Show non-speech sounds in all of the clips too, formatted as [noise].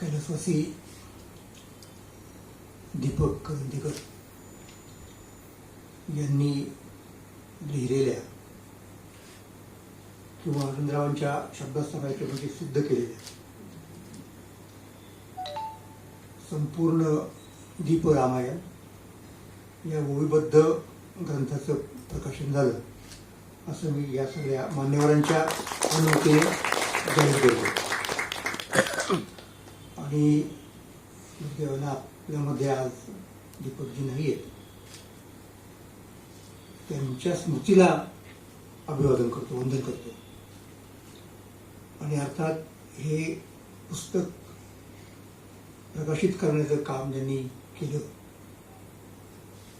कैलासवासी दीपक करंदीकर यांनी लिहिलेल्या किंवा आनंदरावांच्या म्हणजे सिद्ध केलेल्या संपूर्ण दीप रामायण या ओळीबद्ध ग्रंथाचं प्रकाशन झालं असं मी या सगळ्या मान्यवरांच्या अनुमतीने जाहीर केलं आणि दुर्दैवानं आपल्यामध्ये आज दीपकजी नाही आहेत त्यांच्या स्मृतीला अभिवादन करतो वंदन करतो. आणि अर्थात हे पुस्तक प्रकाशित करण्याचं काम ज्यांनी केलं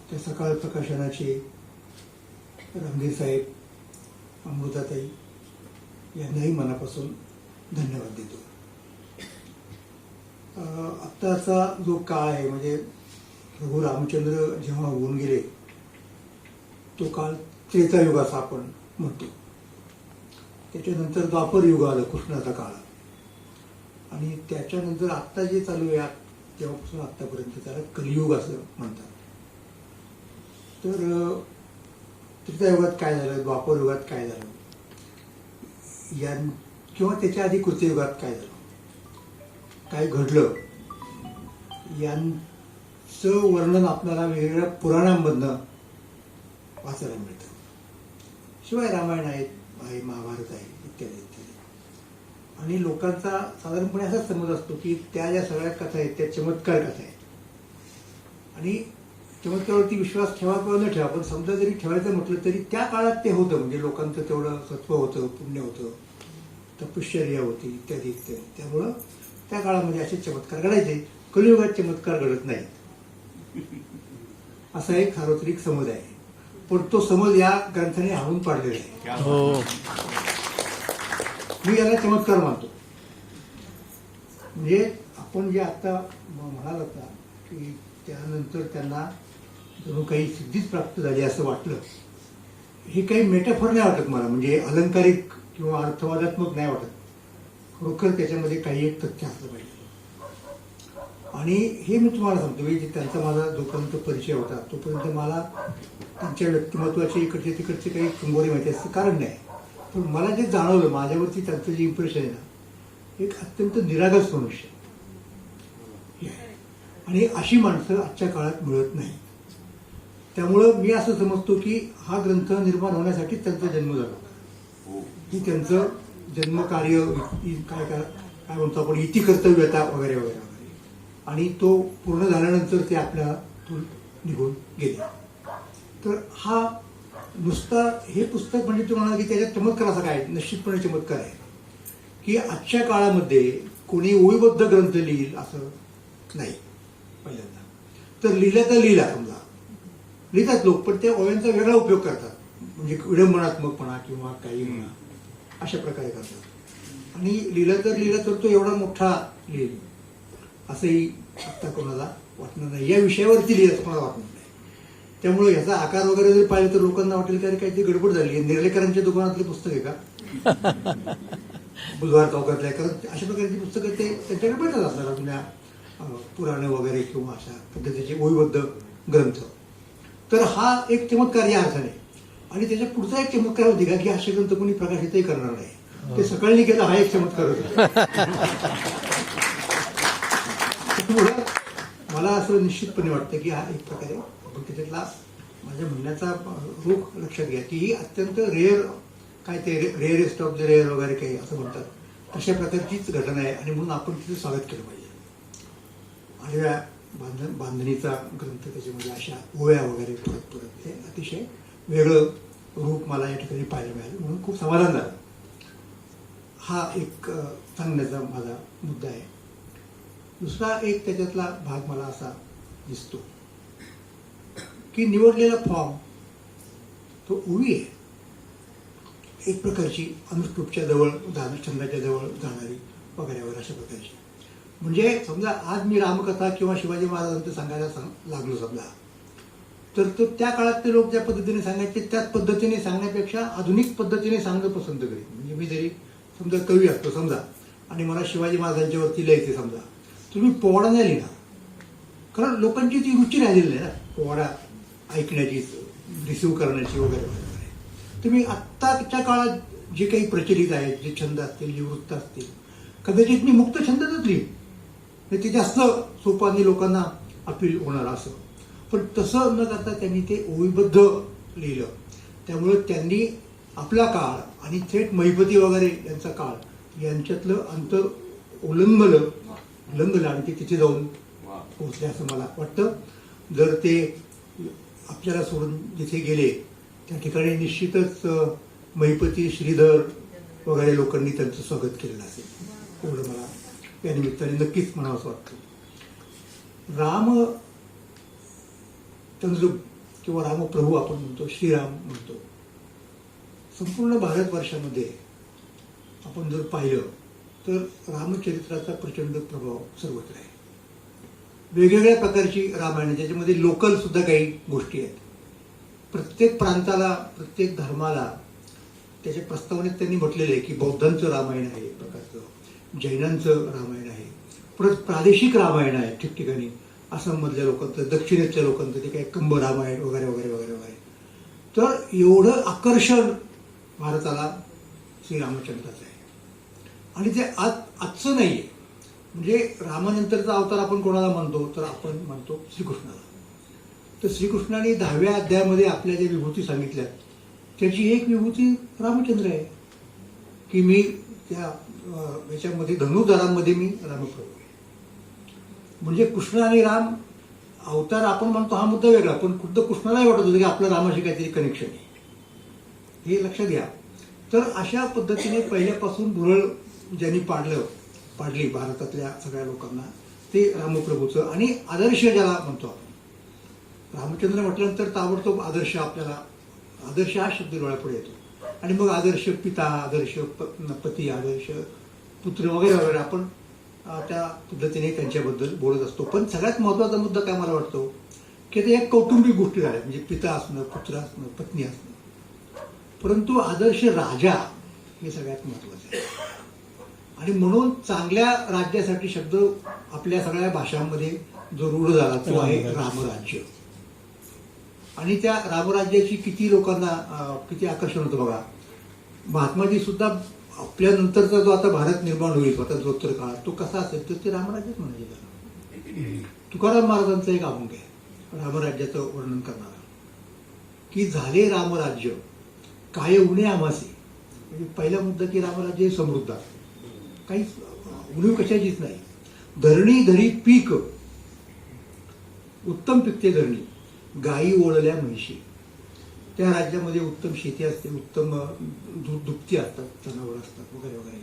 त्या सकाळ प्रकाशनाचे रंगीर साहेब अमृताताई यांनाही मनापासून धन्यवाद देतो. आत्ताचा जो काळ आहे म्हणजे प्रभू रामचंद्र जेव्हा होऊन गेले तो काळ त्रेतायुगाचा आपण म्हणतो. त्याच्यानंतर द्वापर युग आलं कृष्णाचा काळ. आणि त्याच्यानंतर आत्ता जे चालू आहे तेव्हापासून आत्तापर्यंत त्याला कलियुग असं म्हणतात. तर अं, त्रेतायुगात काय झालं? द्वापर युगात काय झालं? या किंवा त्याच्या आधी कृत्ययुगात काय झालं? काय घडलं? यांचं वर्णन आपल्याला वेगवेगळ्या पुराणांमधनं वाचायला मिळतं. शिवाय रामायण आहे आहे महाभारत आहे इत्यादी इत्यादी. आणि लोकांचा साधारणपणे असाच समज असतो की त्या ज्या सगळ्या कथा आहेत त्या चमत्कार कथा आहेत. आणि चमत्कारावरती विश्वास ठेवा किंवा न ठेवा पण समजा जरी ठेवायचं म्हटलं तरी त्या काळात ते होतं म्हणजे लोकांचं तेवढं सत्व होतं पुण्य होतं तपश्चर्या होती इत्यादी इत्यादी. त्यामुळं त्या काळामध्ये असे चमत्कार घडायचे. कलियुगात चमत्कार घडत नाहीत. असा एक सार्वत्रिक समज आहे. पण तो समज या ग्रंथाने हाणून पाडलेला आहे. हो. मी याला चमत्कार मानतो. म्हणजे आपण जे आता म्हणाल होता की त्यानंतर त्यांना जणू काही सिद्धीच प्राप्त झाली असं वाटलं. हे काही मेटाफर नाही वाटत मला. म्हणजे अलंकारिक किंवा अर्थवादात्मक नाही वाटत. खरोखर त्याच्यामध्ये काही एक तथ्य असलं पाहिजे. आणि हे मी तुम्हाला सांगतो की जे त्यांचा माझा जोपर्यंत परिचय होता तोपर्यंत मला त्यांच्या व्यक्तिमत्वाचे इकडचे तिकडचे काही कंगोरे माहिती असं कारण नाही. पण मला जे जाणवलं माझ्यावरती त्यांचं जे इम्प्रेशन आहे ना एक अत्यंत निरागस मनुष्य हे आहे. आणि अशी माणसं आजच्या काळात मिळत नाही त्यामुळं मी असं समजतो की हा ग्रंथ निर्माण होण्यासाठी त्यांचा जन्म झाला होता. की त्यांचं जन्मकार्य कार्य काय काय काय म्हणतो आपण इति कर्तव्यता वगैरे वगैरे. वगैरे आणि तो पूर्ण झाल्यानंतर ते आपल्यातून निघून गेले. तर हा नुसता हे पुस्तक म्हणजे तुम्हाला की त्याच्यात चमत्कार असा काय? निश्चितपणे चमत्कार आहे. की आजच्या काळामध्ये कोणी ओळीबद्ध ग्रंथ लिहिल असं नाही पहिल्यांदा. तर लिहिलं तर लिहिला समजा. लिहितात लोक पण त्या ओळ्यांचा वेगळा उपयोग करतात. म्हणजे विडंबनात्मकपणा किंवा काही म्हणा. अशा प्रकारे करतात. आणि लिहिलं तर लिहिलं तर तो एवढा मोठा लिहिल. असंही आत्ता कोणाला वाटणार नाही. या विषयावरती लिहिलं कोणाला वाटणार नाही. त्यामुळे याचा आकार वगैरे जरी पाहिलं तर लोकांना वाटेल की अरे काहीतरी गडबड झाली आहे. निर्लेकरांच्या दुकानातले पुस्तक आहे का? [laughs] बुधवार चौकातलं आहे. कारण अशा प्रकारची पुस्तकं ते त्यांच्याकडे भेटत असतात जुन्या पुराणे वगैरे किंवा अशा पद्धतीचे ओळीबद्ध ग्रंथ. तर हा एक चमत्कार या अर्थाने. आणि त्याच्या पुढचा एक चमत्कार होती का की असे ग्रंथ कोणी प्रकाशितही करणार नाही. ते सकाळी केला हा एक चमत्कार होता. मला असं निश्चितपणे वाटतं की हा एक प्रकारे आपण त्याच्यातला माझ्या म्हणण्याचा रोख लक्षात घ्या की ही अत्यंत रेअर काय ते रेअरेस्ट ऑफ द रेअर वगैरे काही असं म्हणतात. तशा प्रकारचीच घटना आहे आणि म्हणून आपण तिचं स्वागत केलं पाहिजे. आडव्या बांधणीचा ग्रंथ त्याच्यामध्ये अशा ओव्या वगैरे परत परत हे अतिशय वेगळं रूप मला या ठिकाणी पाहायला मिळालं. म्हणून खूप समाधान झालं. हा एक सांगण्याचा माझा मुद्दा आहे. दुसरा एक त्याच्यातला भाग मला असा दिसतो की निवडलेला फॉर्म तो उभी आहे. एक प्रकारची अनुष्टूपच्या जवळ जाणं छंदाच्या जवळ जाणारी वगैरे वगैरे अशा प्रकारची. म्हणजे समजा आज मी रामकथा किंवा शिवाजी महाराजांचं सांगायला सांग लागलो समजा. तर तो त्या काळात ते लोक ज्या पद्धतीने सांगायचे त्याच पद्धतीने सांगण्यापेक्षा आधुनिक पद्धतीने सांगणं पसंत करेल म्हणजे मी जरी समजा कवी असतो समजा आणि मला शिवाजी महाराजांच्यावरती लिहायचे समजा तुम्ही पोवाडा नाही लिहिणार कारण लोकांची ती रुची राहिलेली नाही ना पोवाडा ऐकण्याची रिसिव्ह करण्याची वगैरे. वगैरे तुम्ही आत्ताच्या काळात जे काही प्रचलित आहेत जे छंद असतील जे वृत्त असतील कदाचित मी मुक्त छंदातच लिहीन. ते जास्त सोपानी लोकांना अपील होणार असं. पण तसं न करता त्यांनी ते ओवीबद्ध लिहिलं. त्यामुळं त्यांनी आपला काळ आणि थेट महिपती वगैरे यांचा काळ यांच्यातलं अंतर उल्लंघलं उल्लंघलं आणि ते तिथे जाऊन पोहोचले असं मला वाटतं. जर ते आपल्याला सोडून जिथे गेले त्या ठिकाणी निश्चितच महिपती श्रीधर वगैरे लोकांनी त्यांचं स्वागत केलेलं असेल. एवढं मला या निमित्ताने नक्कीच म्हणावं असं वाटतं. राम चंद्र किंवा रामप्रभू आपण म्हणतो श्रीराम म्हणतो. संपूर्ण भारतवर्षामध्ये आपण जर पाहिलं तर रामचरित्राचा प्रचंड प्रभाव सर्वत्र आहे. वेगवेगळ्या प्रकारची रामायण आहे. ज्याच्यामध्ये लोकल सुद्धा काही गोष्टी आहेत. प्रत्येक प्रांताला प्रत्येक धर्माला त्याच्या प्रस्तावनेत त्यांनी म्हटलेलं आहे की बौद्धांचं रामायण आहे एक प्रकारचं जैनांचं रामायण आहे. परत प्रादेशिक रामायण आहे ठिकठिकाणी. आसाममधल्या लोकांचं दक्षिणेतल्या लोकांचं ते काही कंबराम रामायण वगैरे वगैरे वगैरे वगैरे. तर एवढं आकर्षण भारताला श्रीरामचंद्राचं आहे. आणि ते आज आजचं नाही आहे. म्हणजे रामानंतरचा अवतार आपण कोणाला म्हणतो? तर आपण म्हणतो श्रीकृष्णाला. तर श्रीकृष्णाने दहाव्या अध्यायामध्ये आपल्या ज्या विभूती सांगितल्या त्याची एक विभूती रामचंद्र आहे. की मी त्या याच्यामध्ये धनुर्धरांमध्ये मी रामप्रभू. म्हणजे कृष्ण आणि राम अवतार आपण म्हणतो हा मुद्दा वेगळा पण खुद्द कृष्णालाही वाटत होतं की आपलं रामाशी काहीतरी कनेक्शन आहे. हे लक्षात घ्या. तर अशा पद्धतीने पहिल्यापासून भुरळ ज्यांनी पाडलं पाडली भारतातल्या सगळ्या लोकांना ते रामप्रभूचं आणि आदर्श ज्याला म्हणतो आपण. रामचंद्र म्हटल्यानंतर ताबडतोब आदर्श आपल्याला आदर्श हा शब्द डोळ्यापुढे येतो. आणि मग आदर्श पिता आदर्श पती आदर्श पुत्र वगैरे वगैरे आपण त्या पद्धतीने त्यांच्याबद्दल बोलत असतो. पण सगळ्यात महत्त्वाचा मुद्दा काय मला वाटतो की ते एक कौटुंबिक गोष्टी झाल्या. म्हणजे पिता असणं पुत्र असणं पत्नी असणं. परंतु आदर्श राजा हे सगळ्यात महत्वाचं आहे. आणि म्हणून चांगल्या राज्यासाठी शब्द आपल्या सगळ्या भाषांमध्ये जो रूढ झाला तो आहे रामराज्य. आणि त्या रामराज्याची किती लोकांना किती आकर्षण होतं बघा. महात्माजी सुद्धा आपल्या नंतरचा जो आता भारत निर्माण होईल स्वातंत्र्योत्तर काळ तो कसा असेल तर ते रामराज्यच म्हणजे त्याला तुकाराम महाराजांचा एक अभंग आहे. रामराज्याचं वर्णन करणारा. की झाले रामराज्य काय उणे आमासे म्हणजे पहिला मुद्दा की रामराज्य हे समृद्ध असते काहीच उणीव कशाचीच नाही. धरणी धरी पीक. उत्तम पिकते धरणी. गायी ओळल्या म्हैशी. त्या राज्यामध्ये उत्तम शेती असते उत्तम दूध दुभती असतात जनावर असतात वगैरे वगैरे.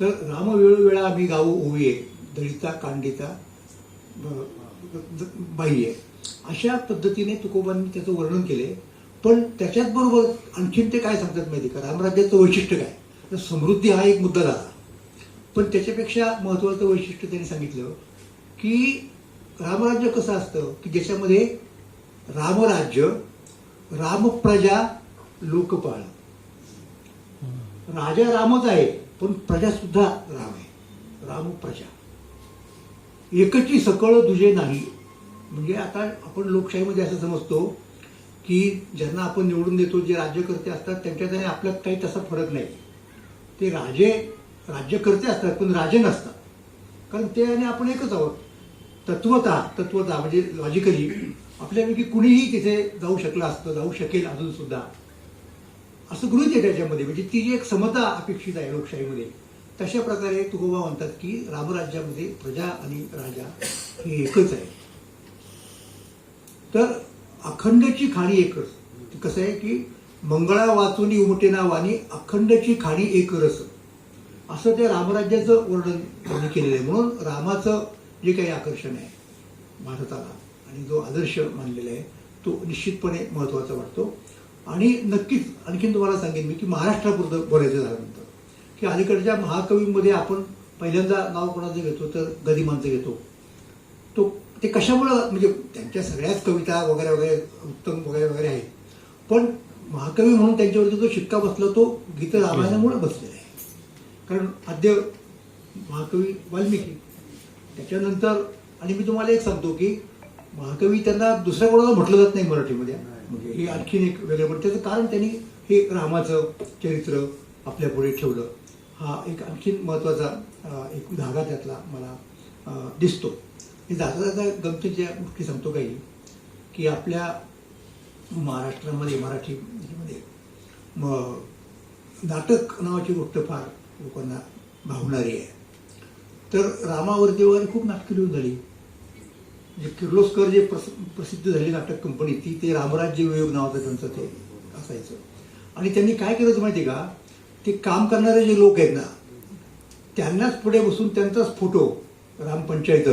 तर राम वेळोवेळा आम्ही गाऊ ओवीये दळिता कांडिता बाई आहे. अशा पद्धतीने तुकोबांनी त्याचं वर्णन केले पण त्याच्याच बरोबर आणखीन ते काय सांगतात माहिती का? रामराज्याचं वैशिष्ट्य काय? तर समृद्धी हा एक मुद्दा झाला. पण त्याच्यापेक्षा महत्वाचं वैशिष्ट्य त्यांनी सांगितलं की रामराज्य कसं असतं? की ज्याच्यामध्ये रामराज्य रामप्रजा लोकपाळ राजा रामच आहे पण प्रजा सुद्धा राम आहे. रामप्रजा. एकची सकळ दुजे नाही. म्हणजे आता आपण लोकशाहीमध्ये असं समजतो की ज्यांना आपण निवडून देतो जे राज्यकर्ते असतात त्यांच्यात आणि आपल्यात काही तसा फरक नाही. ते राजे राज्यकर्ते असतात पण राजे नसतात. कारण ते आणि आपण एकच आहोत. तत्वता तत्वता म्हणजे लॉजिकली आपल्यापैकी कुणीही तिथे जाऊ शकलं असतं जाऊ शकेल अजून सुद्धा. असं गृहित आहे त्याच्यामध्ये. म्हणजे ती जी एक समता अपेक्षित आहे लोकशाहीमध्ये तशा प्रकारे तुकोबा म्हणतात की रामराज्यामध्ये प्रजा आणि राजा हे एकच आहे. तर अखंडची खाणी एकच. कसं आहे की मंगळा वाचून उमटेना वाणी अखंडची खाणी एक रस असं त्या रामराज्याचं वर्णन त्यांनी केलेलं आहे. म्हणून रामाचं जे काही आकर्षण आहे भारताला. आणि जो आदर्श मानलेला आहे तो निश्चितपणे महत्त्वाचा वाटतो. आणि नक्कीच आणखीन तुम्हाला सांगेन मी की महाराष्ट्रापुरतं बोलायचं झाल्यानंतर. की अलीकडच्या महाकवींमध्ये आपण पहिल्यांदा नाव कोणाचं घेतो तर गदिमांचं घेतो. तो ते कशामुळं म्हणजे त्यांच्या सगळ्याच कविता वगैरे वगैरे उत्तम वगैरे वगैरे आहेत. पण महाकवी म्हणून त्यांच्यावरती जो शिक्का बसला तो गीत रामायणामुळे बसलेला आहे. कारण आद्य महाकवी वाल्मिकी. त्याच्यानंतर आणि मी तुम्हाला एक सांगतो की महाकवी त्यांना दुसऱ्या कोणाला म्हटलं जात नाही मराठीमध्ये. म्हणजे हे आणखीन एक वेगळं पण त्याचं कारण त्यांनी हे रामाचं चरित्र आपल्या पुढे ठेवलं. हा एक आणखीन महत्त्वाचा एक धागा त्यातला मला दिसतो. मी जाता जाता गमतीच्या गोष्टी सांगतो काही की आपल्या महाराष्ट्रामध्ये मराठीमध्ये म नाटक नावाची गोष्ट फार लोकांना भावणारी आहे. तर रामावरती वगैरे खूप नाटकं लिहून झाली. किर्लोस्कर जे प्रस प्रसिद्ध झाली नाटक कंपनी ती ते रामराज्य वियोग नावाचं त्यांचं ते असायचं. आणि त्यांनी काय केलं होतं माहिती आहे का? ते काम करणारे जे लोक आहेत ना त्यांनाच पुढे बसून त्यांचाच फोटो रामपंचायत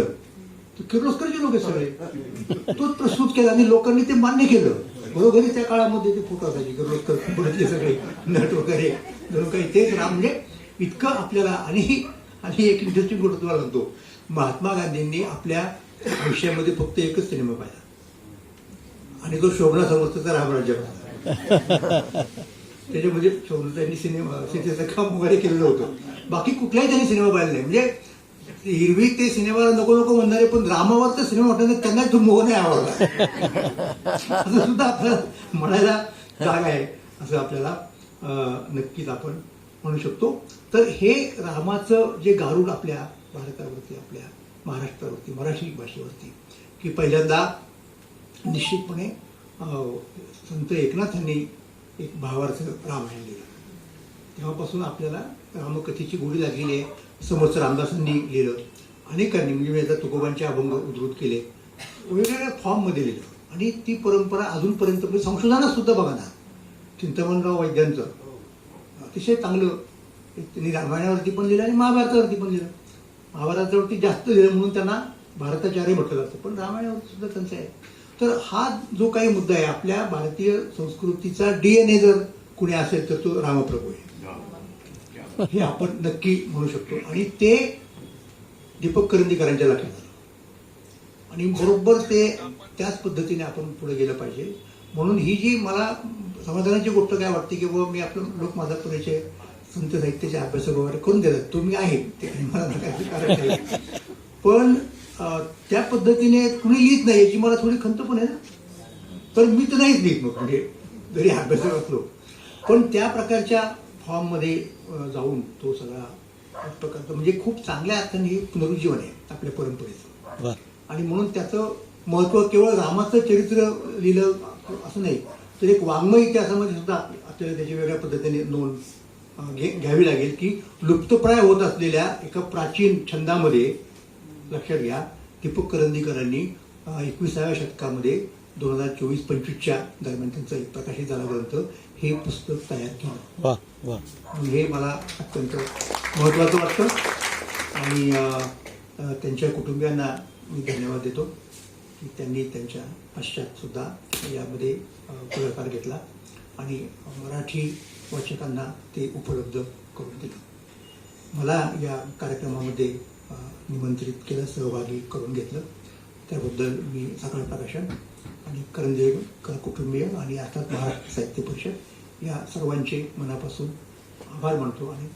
किर्लोस्करचे लोक आहेत सगळे तोच प्रस्तुत केला आणि लोकांनी ते मान्य केलं. बरोबरी त्या काळामध्ये ते फोटो असायचे किर्लोस्कर पुढचे सगळे नट वगैरे जणू काही तेच राम म्हणजे इतकं आपल्याला आणि आणि एक इंटरेस्टिंग गोष्ट तुम्हाला सांगतो. महात्मा गांधींनी आपल्या आयुष्यामध्ये फक्त एकच सिनेमा पाहिला आणि तो शोभना समर्थचा रामराज्य पाहिला त्याच्यामध्ये शोभना त्यांनी सिनेमा सीतेचं काम वगैरे केलेलं होतं. बाकी कुठलाही त्यांनी सिनेमा पाहिला नाही. म्हणजे हिरवी ते सिनेमाला नको नको म्हणणारे पण रामावर तर सिनेमा वाटत त्यांना तो मोह नाही आवडला. असं सुद्धा आपल्याला म्हणायला जाग आहे. असं आपल्याला नक्कीच आपण म्हणू शकतो. तर हे रामाचं जे गारुड आपल्या भारतावरती आपल्या महाराष्ट्रावरती मराठी भाषेवरती. की पहिल्यांदा निश्चितपणे अं, संत एकनाथांनी एक भावार्थ रामायण लिहिलं. तेव्हापासून आपल्याला रामकथेची गोडी लागलेली आहे समर्थ रामदासांनी लिहिलं. अनेकांनी म्हणजे मी आता तुकोबांचे अभंग उद्धृत केले वेगवेगळ्या फॉर्ममध्ये लिहिलं. आणि ती परंपरा अजूनपर्यंत म्हणजे संशोधनात सुद्धा बघा ना. चिंतामणराव वैद्यांचं. अतिशय चांगलं एक त्यांनी रामायणावरती पण लिहिलं आणि महाभारतावरती पण लिहिलं. महाभारतावरती जास्त लिहिलं म्हणून त्यांना भारताचार्य म्हटलं जातं. पण रामायणावरती सुद्धा त्यांचं आहे. तर हा जो काही मुद्दा आहे आपल्या भारतीय संस्कृतीचा डीएनए जर कुणी असेल तर तो रामप्रभू आहे. हे. आपण नक्की म्हणू शकतो. आणि ते दीपक करंदीकरांच्या लक्षात आलं आणि बरोबर ते त्याच पद्धतीने आपण पुढे गेलं पाहिजे. म्हणून ही जी मला समाधानाची गोष्ट काय वाटते की बाबा मी आपलं लोक माझा परिचय संत साहित्याचे अभ्यासक वगैरे करून देतात. तो मी आहे ते काही मला पण त्या पद्धतीने कुणी लिहित नाही याची मला थोडी खंत पण आहे ना. तर मी तर नाहीच लिहित मग म्हणजे जरी अभ्यासक असलो. पण त्या प्रकारच्या फॉर्ममध्ये जाऊन तो सगळा प्रकारचा म्हणजे खूप चांगल्या अर्थाने हे पुनरुज्जीवन आहे आपल्या परंपरेचं. आणि म्हणून त्याचं महत्त्व केवळ रामाचं चरित्र लिहिलं असं नाही तर एक वाङ्मय इतिहासामध्ये सुद्धा आपल्याला त्याची वेगळ्या पद्धतीने नोंद घे घ्यावी लागेल की लुप्तप्राय होत असलेल्या एका प्राचीन छंदामध्ये लक्षात घ्या दीपक करंदीकरांनी एकविसाव्या शतकामध्ये दोन हजार चोवीस पंचवीसच्या दरम्यान त्यांचं एक प्रकाशित झाला ग्रंथ हे पुस्तक तयार केलं. हे मला अत्यंत महत्त्वाचं वाटतं. आणि त्यांच्या कुटुंबियांना मी धन्यवाद देतो की त्यांनी त्यांच्या पश्चात सुद्धा यामध्ये पुढाकार घेतला. आणि मराठी वाचकांना ते उपलब्ध करून दिलं. मला या कार्यक्रमामध्ये निमंत्रित केलं सहभागी करून घेतलं. त्याबद्दल मी सकाळ प्रकाशन आणि करंजेकर कुटुंबीय आणि अर्थात महाराष्ट्र साहित्य परिषद या सर्वांचे मनापासून आभार मानतो आणि